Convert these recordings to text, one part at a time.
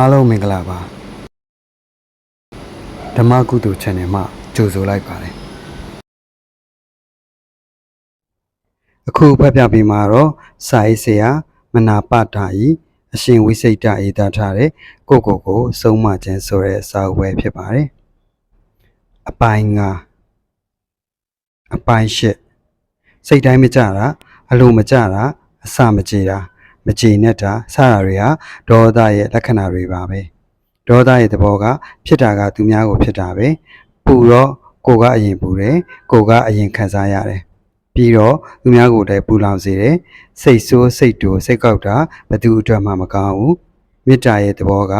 အားလုံးမင်္ဂလာပါဓမ္မကုသိုလ် channel မှာကြိုဆိုလိုက်ပါတယ်အခုဖတ်ပြပေးမှာတော့စာရေးဆရာမနာပတာဤအရှင်ဝိစိတ်တအေတာထားတဲ့ကိုကိုကိုစုံမခြင်းဆိုတဲ့စာအုပ်ပဲဖြစ်ပါတယ်အပိုင်းငါအပိုင်းရှစ်စိတ်တိုင်းမကြတာအလိုမကြတာအစမကြေတာ မကြေနဲ့တာစတာတွေဟာဒေါသရဲ့လက္ခဏာတွေပါပဲဒေါသရဲ့သဘောကဖြစ်တာကသူများကိုဖြစ်တာပဲပူတော့ကိုကအရင်ပူတယ်ကိုကအရင်ခံစားရတယ်ပြီးတော့သူများကိုလည်းပူလောင်စေတယ်စိတ်ဆိုးစိတ်တူစိတ်ကောက်တာဘယ်သူအတွက်မှမကောင်းဘူးမေတ္တာရဲ့သဘောက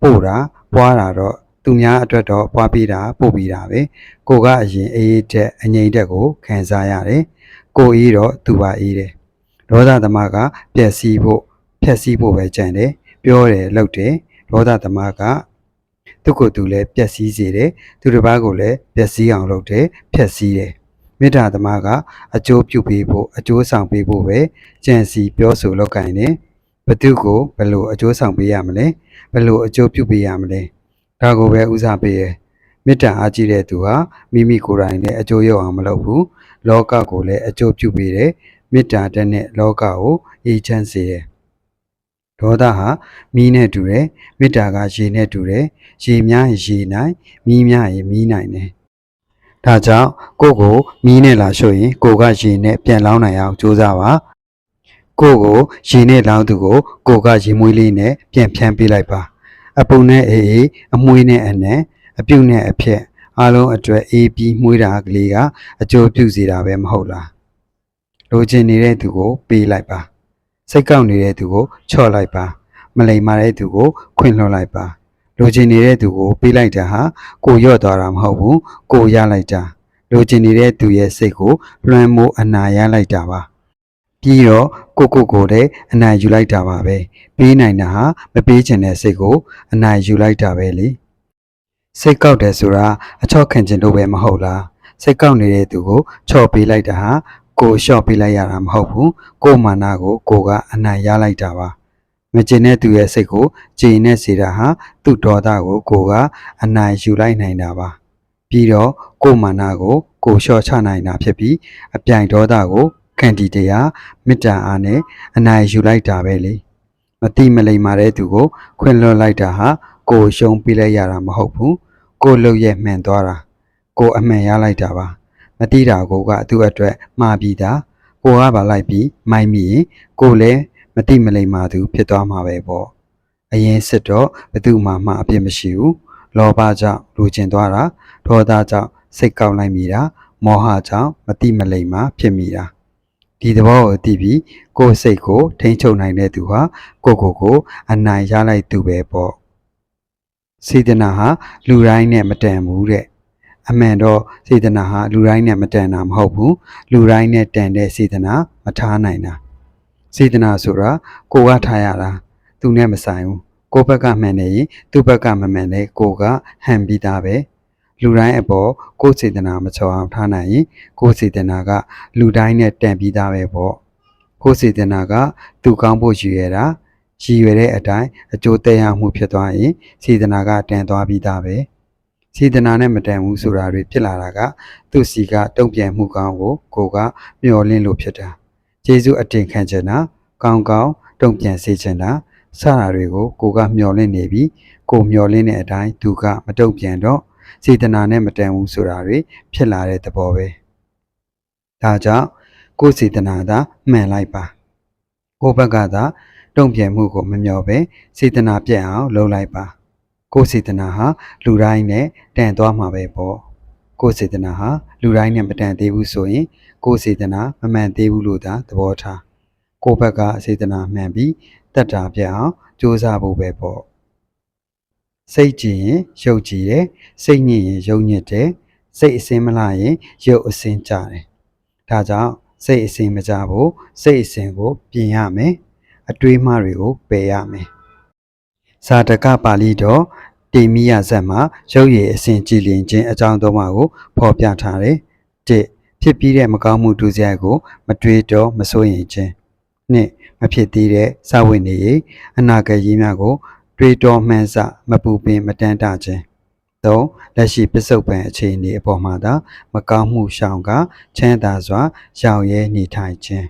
ပို့တာပွားတာတော့သူများအတွက်တော့ပွားပြီးတာပို့ပြီးတာပဲကိုကအရင်အေးတက်အငြိမ့်တက်ကိုခံစားရတယ်ကိုအေးတော့သူပါအေးတယ် ဒေါသသမားကပျက်စီးဖို့ဖြက်စီးဖို့ပဲကြံတယ်ပြောတယ်လှုပ်တယ်ဒေါသသမားကသူ့ကိုယ်သူလည်းပျက်စီးစေတယ်သူတစ်ပါးကိုလည်းပျက်စီးအောင်လုပ်တယ်ဖြက်စီးတယ်မေတ္တာသမားကအကျိုးပြုပေးဖို့အကျိုးဆောင်ပေးဖို့ပဲကြံစီပြောဆိုလောက်ကင်တယ်ဘသူကိုဘယ်လိုအကျိုးဆောင်ပေးရမလဲဘယ်လိုအကျိုးပြုပေးရမလဲဒါကိုပဲဦးစားပေးရမေတ္တာအားကြီးတဲ့သူဟာမိမိကိုယ်တိုင်လည်းအကျိုးရောက်အောင်မလုပ်ဘူးလောကကိုလည်းအကျိုးပြုပေးတယ် မေတ္တာတဲ့နဲ့လောကကိုအေးချမ်းစေတယ်ဒေါသဟာမီးနဲ့တူတယ်မေတ္တာကရေနဲ့တူတယ်ရေများရင်ရေနိုင်မီးများရင်မီးနိုင်တယ်ဒါကြောင့်ကိုယ့်ကိုမီးနဲ့လာရှို့ရင်ကိုယ်ကရေနဲ့ပြန်လောင်းနိုင်အောင်ကြိုးစားပါကိုယ့်ကိုရေနဲ့လောင်းသူကိုကိုယ်ကရေမွေးလေးနဲ့ပြန်ဖြန်းပေးလိုက်ပါအပုံနဲ့အေးအေးအမွှေးနဲ့အနံအပြုတ်နဲ့အဖြက်အားလုံးအတွက်အေးပြီးမွှေးတာကလေးကအကျိုးပြုစေတာပဲမဟုတ်လား လိုချင်နေတဲ့သူကိုပေးလိုက်ပါစိတ်ကောက်နေတဲ့သူကိုချော့လိုက်ပါမလိမ္မာတဲ့သူကိုခွင့်လွှတ်လိုက်ပါလိုချင်နေတဲ့သူကိုပေးလိုက်တာဟာကိုရော့သွားတာမဟုတ်ဘူးကိုရလိုက်တာလိုချင်နေတဲ့သူရဲ့စိတ်ကိုလွှမ်းမိုးအနာရလိုက်တာပါပြီးတော့ကိုကိုကိုလည်းအနာယူလိုက်တာပါပဲပေးနိုင်တာဟာမပေးချင်တဲ့စိတ်ကိုအနာယူလိုက်တာပဲလေစိတ်ကောက်တယ်ဆိုတာအချော့ခံခြင်းလို့ပဲမဟုတ်လားစိတ်ကောက်နေတဲ့သူကိုချော့ပေးလိုက်တာဟာ ကိုလျှော့ပေးလိုက်ရတာမဟုတ်ဘူးကိုမာနာကိုကိုကအနိုင်ရလိုက်တာပါမကျင်တဲ့သူရဲ့စိတ်ကိုကျင်နဲ့စေတာဟာသူ့ဒေါသကိုကိုကအနိုင်ယူလိုက်နိုင်တာပါပြီးတော့ကိုမာနာကိုကိုလျှော့ချနိုင်တာဖြစ်ပြီးအပြိုင်ဒေါသကိုခန္တီတရားမေတ္တာအားနဲ့အနိုင်ယူလိုက်တာပဲလေမတိမလိမ္မာတဲ့သူကိုခွင့်လွှတ်လိုက်တာဟာကိုရှုံးပေးလိုက်ရတာမဟုတ်ဘူးကိုလှုပ်ရဲ့မှန်သွားတာကိုအမှန်ရလိုက်တာပါ မတိတာကိုကသူ့အတွက်မှားပြီးသားကိုကပါလိုက်ပြီးမိုက်မိရင်ကိုလည်းမတိမလိမ္မာသူဖြစ်သွားမှာပဲပေါ့အရင်စစ်တော့ဘသူမှမှအပြစ်မရှိဘူးလောဘကြောင့်လူကျင်သွားတာဒေါသကြောင့်စိတ်ကောက်လိုက်မိတာမောဟကြောင့်မတိမလိမ္မာဖြစ်မိတာဒီသဘောကိုသိပြီးကိုယ်စိတ်ကို ထိန်းချုပ်နိုင်တဲ့သူဟာကိုယ့်ကိုယ်ကို အနိုင်ရလိုက်သူပဲပေါ့စေတနာဟာလူတိုင်းနဲ့မတန်ဘူးတဲ့ အမှန်တော့စေတနာဟာလူတိုင်းနဲ့မတန်တာမဟုတ်ဘူးလူတိုင်းနဲ့တန်တဲ့စေတနာမထားနိုင်တာစေတနာဆိုတာကိုကထားရတာသူနဲ့မဆိုင်ဘူးကိုယ့်ဘက်ကမှန်နေရင်သူ့ဘက်ကမမှန်တဲ့ကိုကဟန်ပြီးသားပဲလူတိုင်းအပေါ်ကိုယ်စေတနာမချောအောင်ထားနိုင်ရင်ကိုယ်စေတနာကလူတိုင်းနဲ့တန်ပြီးသားပဲပေါ့ကိုယ်စေတနာကသူကောင်းဖို့ရည်ရတာရည်ရွယ်တဲ့အတိုင်းအကျိုးသက်ရောက်မှုဖြစ်သွားရင်စေတနာကတန်သွားပြီးသားပဲ စေတနာနဲ့မတန်ဘူးဆိုတာတွေဖြစ်လာတာကသူ့စီကတုံ့ပြန်မှုကောင်းကိုကိုကမျှော်လင့်လို့ဖြစ်တာကျေးဇူးအတင်ခံချင်တာကောင်းကောင်းတုံ့ပြန်စေချင်တာစတာတွေကိုကိုကမျှော်လင့်နေပြီးကိုမျှော်လင့်တဲ့အတိုင်းသူကမတုံ့ပြန်တော့စေတနာနဲ့မတန်ဘူးဆိုတာတွေဖြစ်လာတဲ့သဘောပဲဒါကြောင့်ကိုယ်စေတနာသာမှန်လိုက်ပါကိုယ့်ဘက်ကသာတုံ့ပြန်မှုကိုမမျှော်ပဲစေတနာပြတ်အောင်လုပ်လိုက်ပါ ကိုယ်စေတနာဟာလူတိုင်းနဲ့တန်သွားမှာပဲပေါ့ကိုယ်စေတနာဟာလူတိုင်းနဲ့မတန်သေးဘူးဆိုရင် ကိုယ်စေတနာမမှန်သေးဘူးလို့သာသဘောထားကိုယ့်ဘက်ကစေတနာမှန်ပြီးတတ်တာပြအောင်ကြိုးစားဖို့ပဲပေါ့စိတ်ကြည်ရင်ရုပ်ကြည်တယ်စိတ်ညစ်ရင်ရုပ်ညစ်တယ်စိတ်အစင်းမလာရင်ရုပ်အစင်းကြတယ်ဒါကြောင့်စိတ်အစင်းမကြဘူးစိတ်အစင်းကိုပြင်ရမယ်အတွေးမှတွေကိုပယ်ရမယ် ဇာတကပါဠိတော်တေမိယဇတ်မှာရုပ်ရည်အစဉ်ကြည်လင်ခြင်းအကြောင်းသုံးပါးကိုဖော်ပြထားတယ်။၁ဖြစ်ပြီးတဲ့မကောင်းမှုဒုစရိုက်ကို မတွေးတော့မစိုးရင်ခြင်း။၂မဖြစ်သေးတဲ့ဇဝိနေရေအနာဂတ်ရင်းများကို တွေးတောမှန်းစမပူပင်မတန်တခြင်းသုံးလက်ရှိပစ္စုပန်အခြေအနေအပေါ်မှာသာမကောင်းမှုရှောင်ကချမ်းသာစွာရောင်ရဲနေထိုင်ခြင်း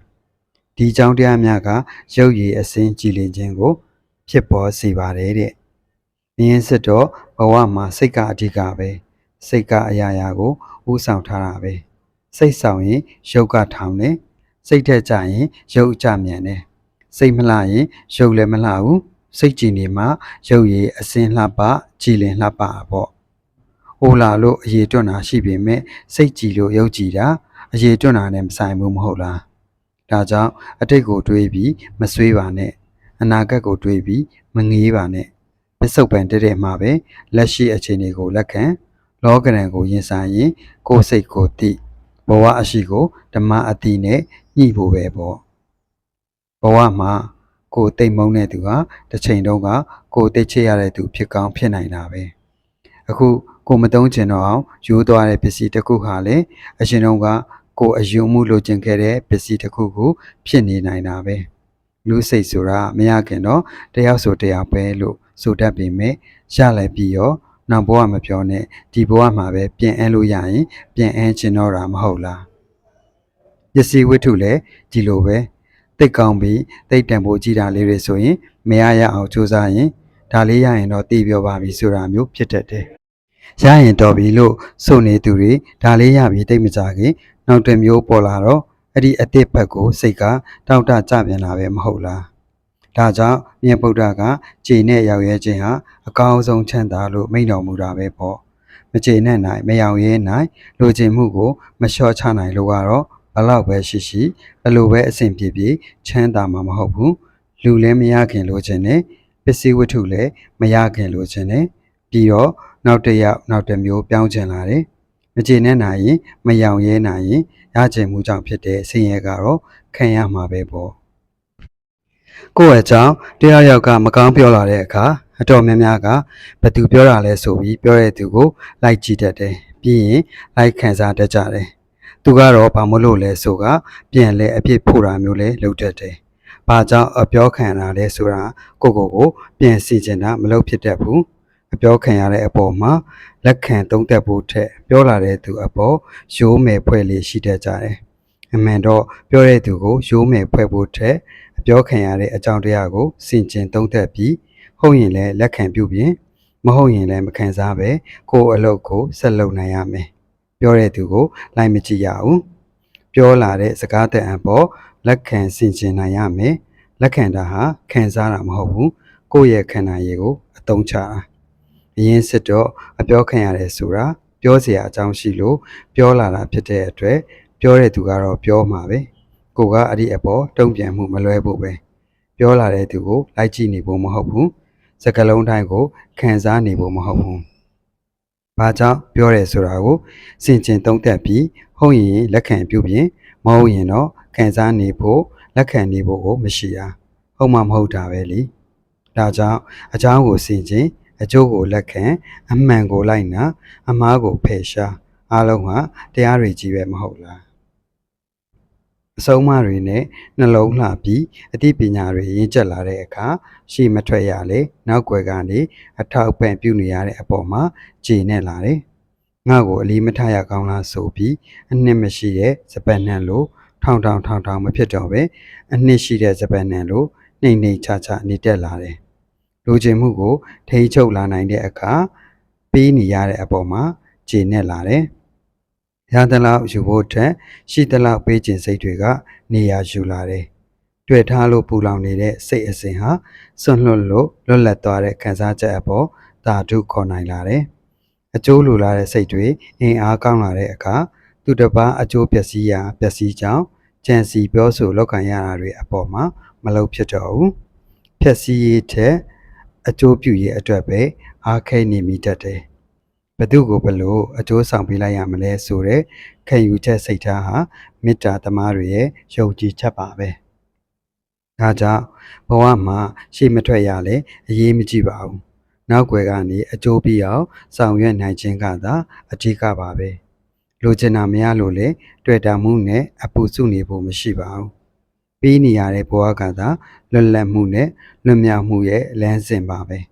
ဒီကြောင့်တရားများကရုပ်ရည်အစင်းကြည်လင်ခြင်းကို ဖြစ်ပေါ်စေပါတယ်တဲ့။မြင်းစစ်တော့ဘဝမှာစိတ်ကအဓိကပဲ။စိတ်ကအရာရာကိုဥဆောင်ထားတာပဲ။စိတ်ဆောင်ရင်ရုပ်ကထောင်တယ်။စိတ်ထက်ကြရင်ရုပ်အကြမြန်တယ်။စိတ်မလှရင်ရုပ်လည်းမလှဘူး။စိတ်ကြည်နေမှရုပ်ရည်အစင်းလှပကြည်လင်လှပတာပေါ့။ဟိုလာလို့အရေးတွန်းတာရှိပေမဲ့စိတ်ကြည်လို့ရုပ်ကြည်တာအရေးတွန်းတာနဲ့မဆိုင်ဘူးမဟုတ်လား။ဒါကြောင့်အတိတ်ကိုတွေးပြီးမဆွေးပါနဲ့ အနာဂတ်ကိုတွေးပြီးမငေးပါနဲ့ပစ္စုပန်တတဲ့မှာပဲလက်ရှိအခြေအနေကိုလက်ခံလောကရန်ကိုရင်ဆိုင်ရင် ကိုယ်စိတ်ကိုတိဘဝအရှိကိုဓမ္မအတိနဲ့ညှိဖို့ပဲပေါ့ဘဝမှာကိုယ်တိတ်မုန်းတဲ့သူဟာတစ်ချိန်တုန်းကကိုယ်တိတ်ချစ်ရတဲ့သူဖြစ်ကောင်းဖြစ်နိုင်တာပဲအခုကိုမတုံးချင်တော့အောင်ယူသွားတဲ့ပစ္စည်းတစ်ခုဟာလေအရှင်တုန်းကကိုယ်အယုံမှုလိုချင်ခဲ့တဲ့ပစ္စည်းတစ်ခုကိုဖြစ်နေနိုင်တာပဲ လူစိတ်ဆိုတာမရခင်တော့တယောက်ဆိုတယောက်ပဲလို့ဆိုတတ်ပေမဲ့ရလိုက်ပြီးရောနောက်ဘဝမပြောနဲ့ဒီဘဝမှာပဲပြင်အန်းလို့ရရင်ပြင်အန်းချင်တော့တာမဟုတ်လားပစ္စည်းဝတ္ထုလည်းဒီလိုပဲတိတ်ကောင်းပြီးတိတ်တန်ဖို့ကြည်တာလေးတွေဆိုရင်မရရအောင်စူးစမ်းရင်ဒါလေးရရင်တော့တည်ပြောပါပြီဆိုတာမျိုးဖြစ်တတ်တယ်ရရင်တော်ပြီလို့ဆိုနေသူတွေဒါလေးရပြီတိတ်မကြခင်နောက်တစ်မျိုးပေါ်လာတော့ အဲ့ဒီအစ်စ်ဘက်ကိုစိတ်ကတောက်တကြပြန်လာပဲမဟုတ်လားဒါကြောင့်မြတ်ဗုဒ္ဓကခြေနဲ့ရောက်ရဲခြင်းဟာအကောင်းဆုံးချမ်းသာလို့မိန့်တော်မူတာပဲပေါ့မခြေနဲ့နိုင်မရောက်ရဲနိုင်လိုချင်မှုကိုမလျှော့ချနိုင်လို့ကတော့ဘလောက်ပဲရှိရှိဘယ်လိုပဲအဆင်ပြေပြေချမ်းသာမှာမဟုတ်ဘူးလူလည်းမရခင်လိုချင်တယ်ပစ္စည်းဝတ္ထုလည်းမရခင်လိုချင်တယ်ပြီးတော့နောက်တစ်ယောက်နောက်တစ်မျိုးပြောင်းချင်လာတယ် မကျေနပ်နိုင်ရင်မယောင်ရဲနိုင်ရင်ရချင်မှုကြောင့်ဖြစ်တဲ့ဆင်းရဲကတော့ခံရမှာပဲပေါ့ကိုယ့်ရဲ့အကြောင်းတရားရောက်ကမကောင်းပြောလာတဲ့အခါအတော်များများကဘသူပြောတာလဲဆိုပြီးပြောတဲ့သူကိုလိုက်ကြည့်တတ်တယ်ပြီးရင်လိုက်ခံစားတတ်ကြတယ်သူကတော့ဘာမလို့လဲဆိုကပြန်လဲအပြစ်ဖို့တာမျိုးလဲလုပ်တတ်တယ်ဘာကြောင့်အပြောခံရတာလဲဆိုတာကိုကိုကို ပြန်စီချင်တာမလုပ်ဖြစ်တတ်ဘူးအပြောခံရတဲ့အပေါ်မှာ လက်ခံသုံးသပ်ဖို့ထက်ပြောလာတဲ့သူအပေါ်ရိုးမယ်ဖွဲ့လေးရှိတတ်ကြတယ်။အမှန်တော့ပြောတဲ့သူကိုရိုးမယ်ဖွဲ့ဖို့ထက်အပြောခံရတဲ့အကြောင်းတရားကိုစင်ကျင်သုံးသပ်ပြီးဟုတ်ရင်လည်းလက်ခံပြုပြင်မဟုတ်ရင်လည်းမခံစားပဲကိုယ်အလုပ်ကိုဆက်လုပ်နိုင်ရမယ်။ပြောတဲ့သူကိုလိုက်မကြည့်ရဘူး။ပြောလာတဲ့စကားတဲ့အပေါ်လက်ခံစင်ကျင်နိုင်ရမယ်။လက်ခံတာဟာခံစားတာမဟုတ်ဘူး။ကိုယ့်ရဲ့ခန္ဓာရည်ကိုအသုံးချတာ။ အရင်စစ်တော့အပြောခံရတယ်ဆိုတာပြောเสียအကြောင်းရှိလို့ပြောလာတာဖြစ်တဲ့အတွက်ပြောတဲ့သူကတော့ပြောမှာပဲကိုကအဲ့ဒီအပေါ်တုံ့ပြန်မှုမလွဲဖို့ပဲပြောလာတဲ့သူကိုလိုက်ကြည့်နေဖို့မဟုတ်ဘူးစကလုံးတိုင်းကိုခံစားနေဖို့မဟုတ်ဘူးဘာကြောင့်ပြောတယ်ဆိုတာကိုစင်ကျင်သုံးသပ်ပြီးဟုတ်ရင်လက်ခံပြုပြင်မဟုတ်ရင်တော့ခံစားနေဖို့လက်ခံနေဖို့ကိုမရှိတာဟုတ်မှမဟုတ်တာပဲလေဒါကြောင့်အเจ้าကိုစင်ကျင် အကျိုးကိုလက်ခံအမှန်ကိုလိုက်နာအမားကိုဖယ်ရှားအားလုံးဟာတရားတွေကြီးပဲမဟုတ်လားအဆုံးအမတွေနဲ့နှလုံးလှပြီးအသိပညာတွေရင့်ကျက်လာတဲ့အခါရှေ့မထွက်ရလေနောက်ွယ်ကနေအထောက်ပံ့ပြုနေရတဲ့အပေါ်မှာကြည်နဲ့လာတယ်ငါ့ကိုအလီမထရကောင်းလားဆိုပြီးအနှစ်မရှိတဲ့စပန်နှံလိုထောင်ထောင်ထောင်ထောင်မဖြစ်တော့ပဲအနှစ်ရှိတဲ့စပန်နှံလိုနှိမ့်နှိမ့်ချချနေတက်လာတယ် လိုချင်မှုကိုထိန်းချုပ်လာနိုင်တဲ့အခါပေးနေရတဲ့အပေါ်မှာခြေနဲ့လာတယ်။ရသလောက်ယူဖို့ထက်ရှိသလောက်ပေးခြင်းစိတ်တွေကနေရာယူလာတယ်။တွေ့ထားလို့ပူလောင်နေတဲ့စိတ်အစဉ်ဟာစွန့်လွတ်လို့လွတ်လပ်သွားတဲ့ခံစားချက်အပေါ်သာဓုခေါ်နိုင်လာတယ်။အကျိုးလိုလာတဲ့စိတ်တွေအင်အားကောင်းလာတဲ့အခါသူတစ်ပါးအကျိုးပျက်စီးရာပျက်စီးကြောင်းကြံစီပြောဆိုလောက်ခံရတာတွေအပေါ်မှာမလုပ်ဖြစ်တော့ဘူး။ဖြက်စီးရေးထက် အကျိုးပြုရေးအတွက်ပဲအားခဲနေမိတတ်တယ်။ဘသူကိုဘလို့အကျိုးဆောင်ပေးလိုက်ရမလဲဆိုတဲ့ခံယူချက်စိတ်ထားဟာမေတ္တာသမားတွေရဲ့ယုံကြည်ချက်ပါပဲ။ဒါကြောင့်ဘဝမှာရှေ့မထွက်ရလဲအရေးမကြီးပါဘူး။နောက်ွယ်ကနေအကျိုးပြီးအောင်ဆောင်ရွက်နိုင်ခြင်းကသာအဓိကပါပဲ။လိုချင်တာမရလို့လေတွေ့တာမှုနဲ့အပူစုနေဖို့မရှိပါဘူး။ ပြီးနေရတဲ့ဘဝကသာလွတ်လပ်မှုနဲ့လွတ်မြောက်မှုရဲ့လမ်းစဉ်ပါပဲ။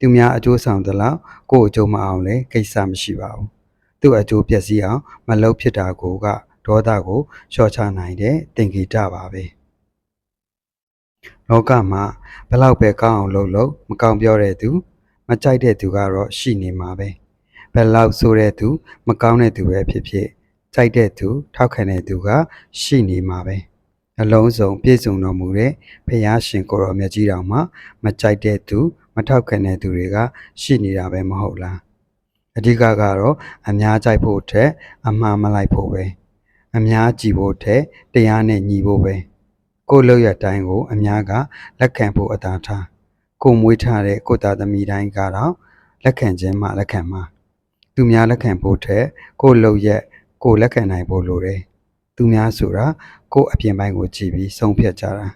သူများအကျိုးဆောင်သလောက်ကိုယ့်အကျိုးမအောင်လဲကိစ္စမရှိပါဘူးသူ့အကျိုးပျက်စီးအောင်မလုပ်ဖြစ်တာကိုကဒေါသကိုလျှော့ချနိုင်တဲ့တင်ဂီတပါပဲလောကမှာဘယ်လောက်ပဲကောင်းအောင်လုပ်လို့မကောင်းပြောတဲ့သူမကြိုက်တဲ့သူကတော့ရှိနေမှာပဲဘယ်လောက်ဆိုတဲ့သူ မကောင်းတဲ့သူပဲဖြစ်ဖြစ်ကြိုက်တဲ့သူထောက်ခံတဲ့သူကရှိနေမှာပဲ အလုံးစုံပြည့်စုံတော်မူတဲ့ဖရာရှင်ကိုရောမြတ်ကြီးတော်မှာမကြိုက်တဲ့သူ မထောက်ခံတဲ့သူတွေကရှိနေတာပဲမဟုတ်လားအဓိကကတော့အများကြိုက်ဖို့ထက်အမှားမလိုက်ဖို့ပဲအများကြည်ဖို့ထက်တရားနဲ့ညီဖို့ပဲကိုယ်လောက်ရတိုင်းကို အများကလက်ခံဖို့အသာထားကိုယ်မွေးထားတဲ့ကိုယ်သားသမီးတိုင်းကတော့လက်ခံခြင်းမှလက်ခံမှာသူများလက်ခံဖို့ထက်ကိုယ်လောက်ရက်ကိုယ်လက်ခံနိုင်ဖို့လိုတယ် သူများဆိုတာကိုယ်အပြင်ပိုင်းကိုကြည့်ပြီးဆုံးဖြတ်ကြတာ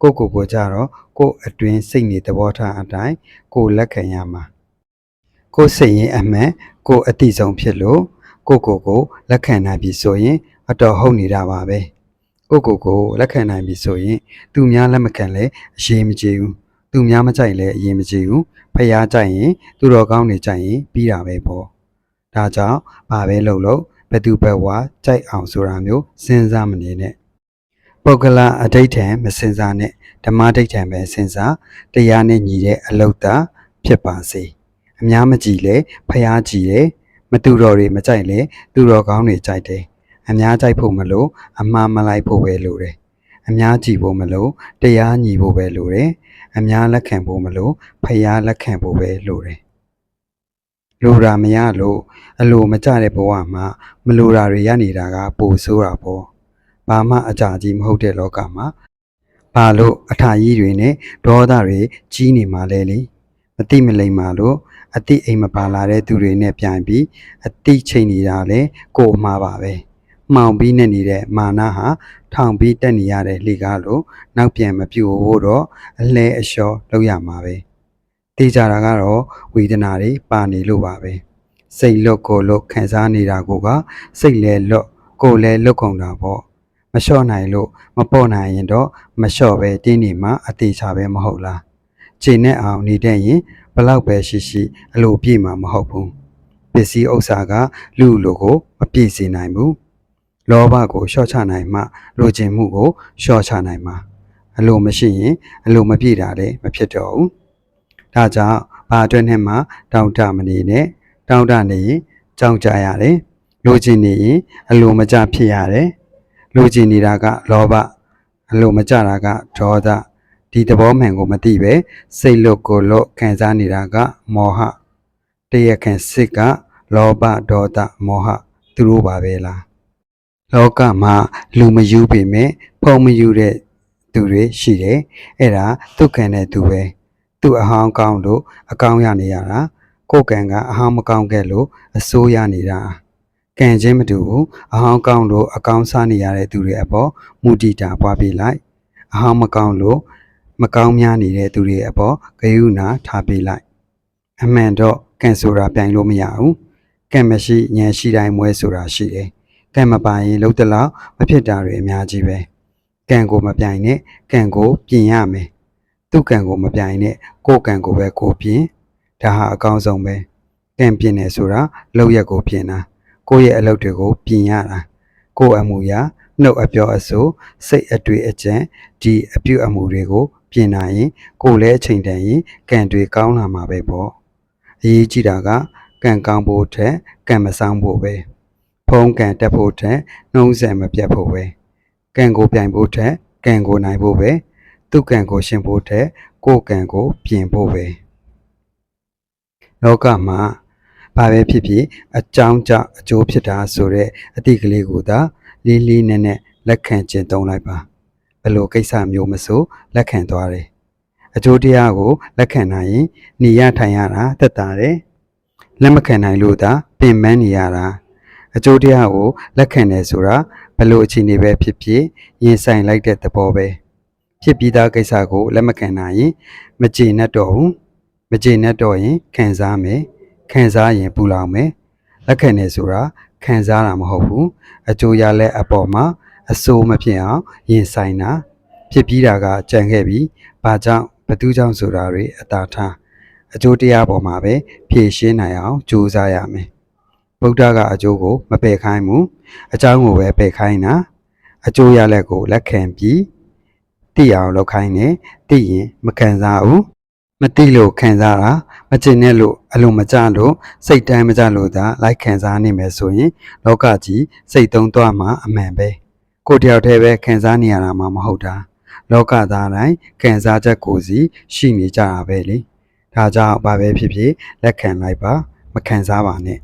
ကိုယ့်ကိုယ်ကိုကြတော့ကိုယ်အတွင်းစိတ်နေသဘောထားအတိုင်းကိုယ်လက်ခံရမှာကိုယ်စိတ်ရင်အမှန်ကိုယ်အတိဆုံးဖြစ်လို့ကိုယ့်ကိုယ်ကိုလက်ခံနိုင်ပြီဆိုရင်အတော်ဟုတ်နေတာပါပဲကိုယ့်ကိုယ်ကိုလက်ခံနိုင်ပြီဆိုရင်သူများလက်မခံလဲအရေးမကြီးဘူးသူများမကြိုက်လဲအရေးမကြီးဘူးဖျားကြိုက်ရင် သူတော်ကောင်းနေကြိုက်ရင်ပြီးတာပဲပေါ့ဒါကြောင့်ဘာပဲလုပ်လို့ ဘယ်သူဘယ်ဝါကြိုက်အောင်ဆိုတာမျိုးစဉ်းစားမနေနဲ့ပုဂ္ဂလအဋိဋ္ဌံမစင်စားနဲ့ဓမ္မဋိဋ္ဌံပဲစဉ်းစားတရားနဲ့ညီတဲ့အလုတ်တာဖြစ်ပါစေအများမကြည်လဲဖျားကြည်တယ်မတူတော်တွေမကြိုက်လဲသူတော်ကောင်းတွေကြိုက်တယ်အများကြိုက်ဖို့မလို့အမှားမလိုက်ဖို့ပဲလိုတယ်အများကြည်ဖို့မလို့တရားညီဖို့ပဲလိုတယ်အများလက်ခံဖို့မလို့ဖျားလက်ခံဖို့ပဲလိုတယ် လိုတာမရလို့အလိုမကြတဲ့ဘဝမှာမလိုတာတွေရနေတာကပိုဆိုးတာပေါ့ဘာမှအကြကြီးမဟုတ်တဲ့လောကမှာဘာလို့အထာကြီးတွေနဲ့ဒေါသတွေကြီးနေမှလဲလေမတိမလိမ္မာလို့အတိအိမ်မပါလာတဲ့သူတွေနဲ့ပြိုင်ပြီးအတိချိန်နေတာလေကိုယ်အမှားပါပဲမှောင်ပြီးနေနေတဲ့မာနဟာထောင်ပြီးတက်နေရတဲ့လှေကားလို့နောက်ပြန်မပြိုဖို့တော့အလဲအလျှော်လုပ်ရမှာပဲ တေးကြတာကတော့ဝေဒနာတွေပါနေလို့ပါပဲစိတ်လွတ်ကိုလွတ်ခံစားနေတာကိုကစိတ်လဲလွတ်ကိုယ်လဲလွတ်ကုန်တာပေါ့မလျှော့နိုင်လို့မပေါ့နိုင်ရင်တော့မလျှော့ပဲတင်းနေမှအသေးချပဲမဟုတ်လားချိန်နဲ့အောင်နေတဲ့ရင်ဘလောက်ပဲရှိရှိအလိုပြည့်မှာမဟုတ်ဘူးပစ္စည်းဥစ္စာကလူလိုကိုမပြည့်စေနိုင်ဘူးလောဘကိုလျှော့ချနိုင်မှလိုချင်မှုကိုလျှော့ချနိုင်မှာအလိုမရှိရင်အလိုမပြည့်တာလည်းမဖြစ်တော့ဘူး ဒါကြောင့်ဘာအတွက်နဲ့မှတောင်းတမနေနဲ့တောင်းတနေရင်ကြောက်ကြရတယ်လိုချင်နေရင်အလိုမကျဖြစ်ရတယ်လိုချင်နေတာကလောဘအလိုမကျတာကဒေါသဒီသဘောမှန်ကိုမသိပဲစိတ်လွတ်ကိုလွတ်ခံစားနေတာက မောဟတရားခံစစ်က လောဘဒေါသမောဟသူတို့ပါပဲလားလောကမှာလူမယူပေမဲ့ဖုံမယူတဲ့သူတွေရှိတယ်အဲ့ဒါဒုက္ခနဲ့သူပဲ သူအဟောင်းကောင်းလို့အကောင်းရနေရတာကိုယ်ကံကအဟောင်းမကောင်းခဲ့လို့အဆိုးရနေတာကံချင်းမတူဘူးအဟောင်းကောင်းလို့အကောင်းစားနေရတဲ့သူတွေအပေါ်မူတည်တာပွားပြလိုက်အဟောင်းမကောင်းလို့မကောင်းများနေတဲ့သူတွေအပေါ်ဂယုဏထားပေးလိုက်အမှန်တော့ကံဆိုတာပြိုင်လို့မရဘူးကံမရှိဉာဏ်ရှိတိုင်းမွဲဆိုတာရှိတယ်ကံမပိုင်ရင်လုံးတလောက်မဖြစ်တာတွေအများကြီးပဲကံကိုမပြိုင်နဲ့ကံကိုပြင်ရမယ် သူ့ကံကိုမပြိုင်နဲ့ကိုယ်ကံကိုပဲကိုပြင်ဒါဟာအကောင်းဆုံးပဲကံပြင်တယ်ဆိုတာလောက်ရက်ကိုပြင်တာကိုယ့်ရဲ့အလုပ်တွေကိုပြင်ရတာကိုယ့်အမှုရာနှုတ်အပြောအဆိုစိတ်အတွေ့အကြံဒီအပြုအမူတွေကိုပြင်နိုင်ရင်ကိုယ်လည်းအချိန်တန်ရင်ကံတွေကောင်းလာမှာပဲပေါ့အရေးကြီးတာကကံကောင်းဖို့ထက်ကံမဆောင်ဖို့ပဲဖုံးကံတက်ဖို့ထက်နှုံးဆက်မပြတ်ဖို့ပဲကံကိုပြိုင်ဖို့ထက်ကံကိုနိုင်ဖို့ပဲ သူ့ကံကိုရှင်ဖို့ထက်ကိုယ်ကံကိုပြင်ဖို့ပဲလောကမှာဘာပဲဖြစ်ဖြစ်အကြောင်းကြောင့်အကျိုးဖြစ်တာဆိုတဲ့အတိတ်ကလေးကိုသာလေးလေးနက်နက်လက်ခံကျင့်သုံးလိုက်ပါဘယ်လိုကိစ္စမျိုးမဆိုလက်ခံသွားတယ်အကျိုးတရားကိုလက်ခံနိုင်ရင်နေရထိုင်ရတာသက်သာတယ်လက်မခံနိုင်လို့သာပင်ပန်းနေရတာအကျိုးတရားကိုလက်ခံတယ်ဆိုတာဘယ်လိုအခြေအနေပဲဖြစ်ဖြစ်ရင်ဆိုင်လိုက်တဲ့သဘောပဲ ဖြစ်ပြီးသားကိစ္စကိုလက်မခံနိုင်ရင်မကျေနပ်တော့ဘူးမကျေနပ်တော့ရင်ခံစားမယ်ခံစားရင်ပူလောင်မယ်လက်ခံနေဆိုတာခံစားတာမဟုတ်ဘူးအကျိုးရလက်အပေါ်မှာအဆိုးမဖြစ်အောင်ရင်ဆိုင်တာဖြစ်ပြီးတာကကြံခဲ့ပြီးဘာကြောင့်ဘသူကြောင့်ဆိုတာတွေအသာထားအကျိုးတရားပေါ်မှာပဲဖြည့်ရှင်းနိုင်အောင်ကြိုးစားရမယ်ဗုဒ္ဓကအကျိုးကို မပယ်ခိုင်းဘူးအကြောင်းကိုပဲပယ်ခိုင်းတာအကျိုးရလက်ကိုလက်ခံပြီး သိအောင်လုပ်ခိုင်းတယ်သိရင်မခံစားဘူးမသိလို့ခံစားတာမကျင်တဲ့လို့အလုံးမကြလို့စိတ်တိုင်းမကြလို့သာလိုက်ခံစားနေမယ်ဆိုရင် လောကကြီးစိတ်သုံးသွားမှာအမှန်ပဲကိုယ်တယောက်တည်းပဲခံစားနေရတာမှမဟုတ်တာလောကသားတိုင်းခံစားချက်ကိုစီရှိနေကြတာပဲလေဒါကြောင့်ဘာပဲဖြစ်ဖြစ်လက်ခံလိုက်ပါ မခံစားပါနဲ့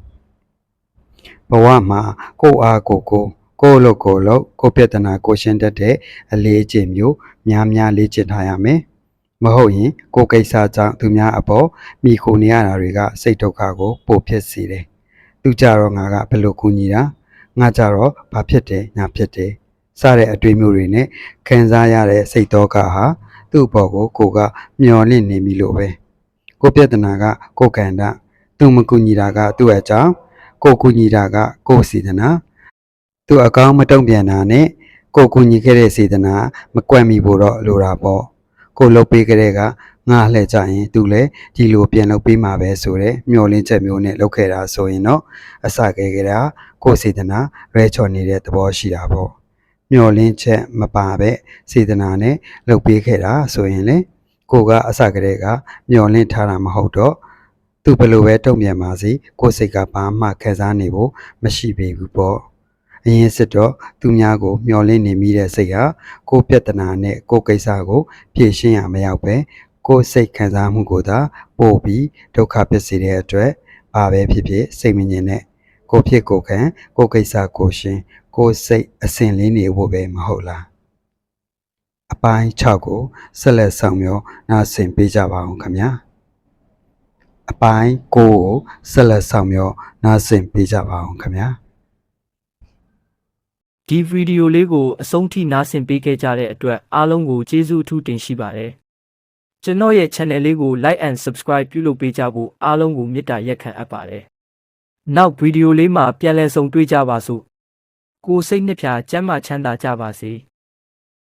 ဘဝမှာကိုယ့်အားကိုယ်ကို ကိုယ့်လို့ကိုယ်လို့ကိုယ်ပြဿနာကိုရှင်းတတ်တဲ့အလေးအကျင့်မျိုးများများလေ့ကျင့်ထားရမယ်မဟုတ်ရင်ကိုယ်ကိစ္စကြောင့်သူများအပေါ်မိခိုနေရတာတွေကစိတ်ဒုက္ခကိုပိုဖြစ်စေတယ်။သူကြတော့ငါကဘယ်လိုကူညီတာငါကြတော့ဘာဖြစ်တယ်ညာဖြစ်တယ်စတဲ့အတွေ့အမျိုးတွေနဲ့ခံစားရတဲ့စိတ်ဒုက္ခဟာသူ့ဘောကိုကိုယ်ကမျောလင့်နေပြီလို့ပဲကိုယ်ပြဿနာကကိုယ်ကံတာသူမကူညီတာကသူ့အကြောင်းကိုယ်ကူညီတာကကိုယ်စီဒနာ သူအကောင်းမတုံ့ပြန်တာနဲ့ကိုယ်ကူညီခဲ့တဲ့စေတနာမကွက်မိဖို့တော့လိုတာပေါ့ကိုယ်လုပ်ပေးကြတဲ့ကငါလှည့်ကြရင်သူလည်းဒီလိုပြန်လုပ်ပေးမှာပဲဆိုတဲ့မျောလင်းချက်မျိုးနဲ့လုပ်ခဲ့တာဆိုရင်တော့အစကဲကြတာကိုယ်စေတနာရဲချော်နေတဲ့သဘောရှိတာပေါ့မျောလင်းချက်မပါပဲစေတနာနဲ့လုပ်ပေးခဲ့တာဆိုရင်လေကိုကအစကတည်းကမျောလင်းထားတာမဟုတ်တော့သူဘယ်လိုပဲတုံ့ပြန်ပါစေကိုယ်စိတ်ကဘာမှခံစားနေဖို့မရှိပေဘူးပေါ့ အရင်စစ်တော့သူများကိုမျောလင်းနေမိတဲ့စိတ်ဟာကိုယ်ပြဿနာနဲ့ကိုယ်ကိစ္စကိုဖြေရှင်းရမရောက်ပဲကိုယ်စိတ်ခံစားမှုကိုသာပို့ပြီးဒုက္ခဖြစ်စေတဲ့အတွက်ဘာပဲဖြစ်ဖြစ်စိတ်မငြိမ်နဲ့ကိုယ်ဖြစ်ကိုယ်ခံကိုယ်ကိစ္စကိုယ်ရှင်းကိုယ်စိတ်အစဉ်လေးနေဖို့ပဲမဟုတ်လားအပိုင်း6ကိုဆက်လက်ဆောင်မျောနားဆင်ပေးကြပါအောင်ခင်ဗျာအပိုင်း9ကိုဆက်လက်ဆောင်မျောနားဆင်ပေးကြပါအောင်ခင်ဗျာ ဒီဗီဒီယိုလေးကိုအဆုံးထိနားဆင်ပေးခဲ့ကြတဲ့အတွက်အားလုံးကိုကျေးဇူးအထူးတင်ရှိပါတယ်။ကျွန်တော်ရဲ့ channel လေးကို like and subscribe ပြုလုပ်ပေးကြဖို့အားလုံးကိုမေတ္တာရက်ခံအပ်ပါတယ်။နောက်ဗီဒီယိုလေးမှာပြန်လည်ဆုံတွေ့ကြပါစို့။ကိုယ်စိတ်နှစ်ဖြာကျမ်းမာချမ်းသာကြပါစေ။